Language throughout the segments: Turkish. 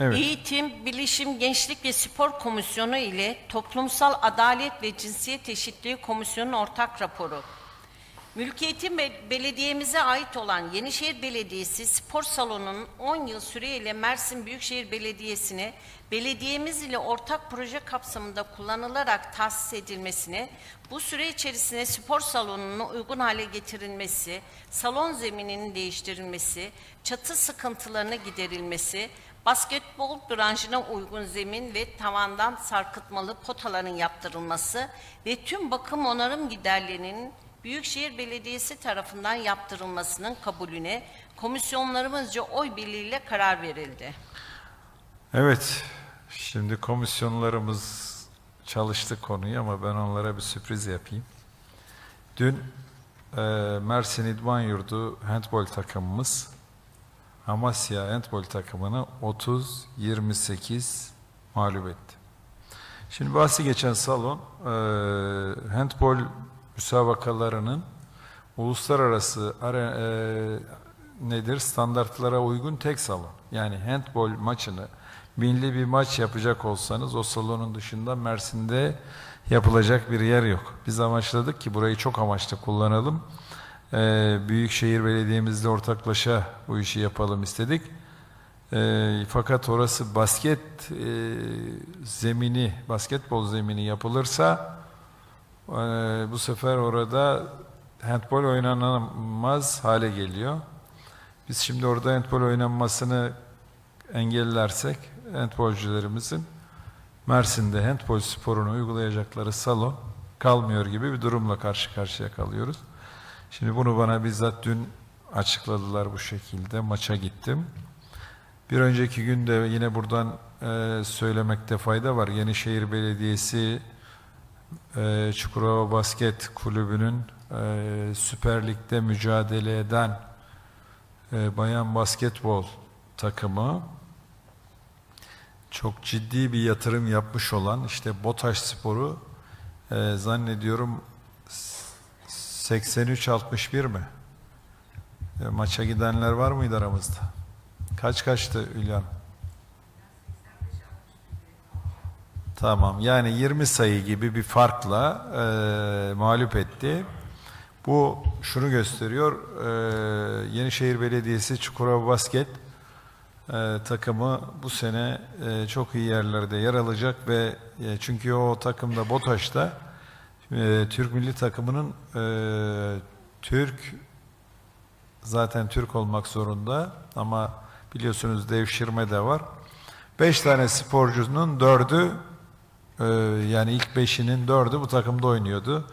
Evet. Eğitim, Bilişim, Gençlik ve Spor Komisyonu ile Toplumsal Adalet ve Cinsiyet Eşitliği Komisyonu'nun ortak raporu. Mülkiyetin Be- belediyemize ait olan Yenişehir Belediyesi spor salonunun 10 yıl süreyle Mersin Büyükşehir Belediyesi'ne belediyemiz ile ortak proje kapsamında kullanılarak tahsis edilmesine, bu süre içerisinde spor salonunun uygun hale getirilmesi, salon zemininin değiştirilmesi, çatı sıkıntılarını giderilmesi, basketbol branşına uygun zemin ve tavandan sarkıtmalı potaların yaptırılması ve tüm bakım onarım giderlerinin Büyükşehir Belediyesi tarafından yaptırılmasının kabulüne komisyonlarımızca oy birliğiyle karar verildi. Evet, şimdi komisyonlarımız çalıştı konuyu ama ben onlara bir sürpriz yapayım. Dün e, Mersin İdman Yurdu handbol takımımız Amasya handbol takımını 30-28 mağlup etti. Şimdi bahsi geçen salon e, handbol müsabakalarının uluslararası are- e, nedir standartlara uygun tek salon. Yani handbol maçını milli bir maç yapacak olsanız o salonun dışında Mersin'de yapılacak bir yer yok. Biz amaçladık ki burayı çok amaçlı kullanalım. E, Büyükşehir Belediye'mizle ortaklaşa bu işi yapalım istedik. E, fakat orası basket e, zemini, basketbol zemini yapılırsa e, bu sefer orada handbol oynanamaz hale geliyor. Biz şimdi orada handbol oynanmasını engellersek handbolcularımızın Mersin'de handbol sporunu uygulayacakları salon kalmıyor gibi bir durumla karşı karşıya kalıyoruz. Şimdi bunu bana bizzat dün açıkladılar bu şekilde. Maça gittim. Bir önceki gün de yine buradan e, söylemekte fayda var. Yenişehir Belediyesi e, Çukurova Basket Kulübü'nün e, Süper Lig'de mücadele eden e, bayan basketbol takımı çok ciddi bir yatırım yapmış olan işte BOTAŞ Spor'u e, zannediyorum 83-61 mi? E, maça gidenler var mıydı aramızda? Kaç kaçtı Hülya? Tamam yani 20 sayı gibi bir farkla e, mağlup etti. Bu şunu gösteriyor. E, Yenişehir Belediyesi Çukurova Basket e, takımı bu sene e, çok iyi yerlerde yer alacak ve e, çünkü o takımda BOTAŞ'ta e, Türk milli takımının e, Türk zaten Türk olmak zorunda ama biliyorsunuz devşirme de var. Beş tane sporcunun dördü e, yani ilk beşinin dördü bu takımda oynuyordu.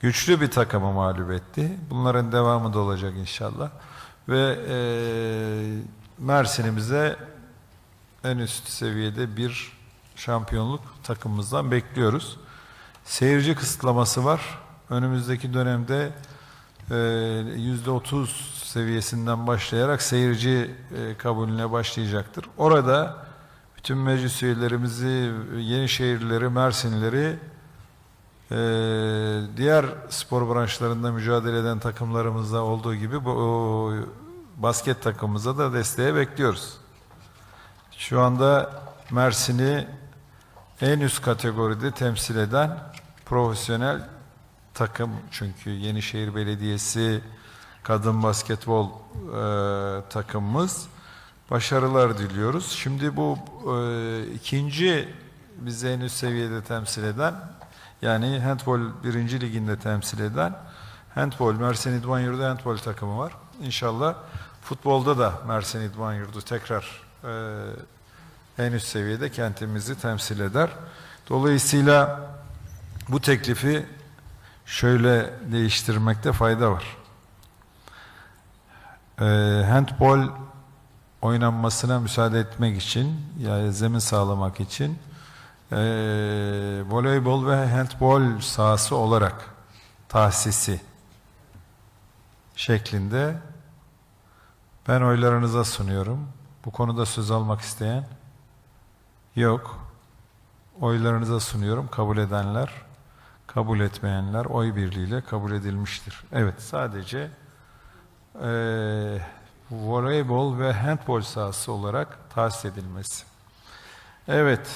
Güçlü bir takımı mağlup etti. Bunların devamı da olacak inşallah. Ve e, Mersin'imize en üst seviyede bir şampiyonluk takımımızdan bekliyoruz. Seyirci kısıtlaması var. Önümüzdeki dönemde e, yüzde otuz seviyesinden başlayarak seyirci e, kabulüne başlayacaktır. Orada bütün meclis üyelerimizi, Yenişehirlileri, Mersinlileri e, diğer spor branşlarında mücadele eden takımlarımızda olduğu gibi bu basket takımımıza da desteğe bekliyoruz. Şu anda Mersin'i en üst kategoride temsil eden profesyonel takım çünkü Yenişehir Belediyesi kadın basketbol e, takımımız başarılar diliyoruz. Şimdi bu e, ikinci bizi en üst seviyede temsil eden yani handbol birinci liginde temsil eden handbol Mersin İdman Yurdu handbol takımı var. İnşallah futbolda da Mersin İdman Yurdu tekrar e, en üst seviyede kentimizi temsil eder. Dolayısıyla bu teklifi şöyle değiştirmekte fayda var. E, handbol oynanmasına müsaade etmek için, yani zemin sağlamak için e, voleybol ve handbol sahası olarak tahsisi şeklinde ben oylarınıza sunuyorum. Bu konuda söz almak isteyen yok. Oylarınıza sunuyorum. Kabul edenler, kabul etmeyenler oy birliğiyle kabul edilmiştir. Evet, sadece eee voleybol ve handbol sahası olarak tahsis edilmesi. Evet,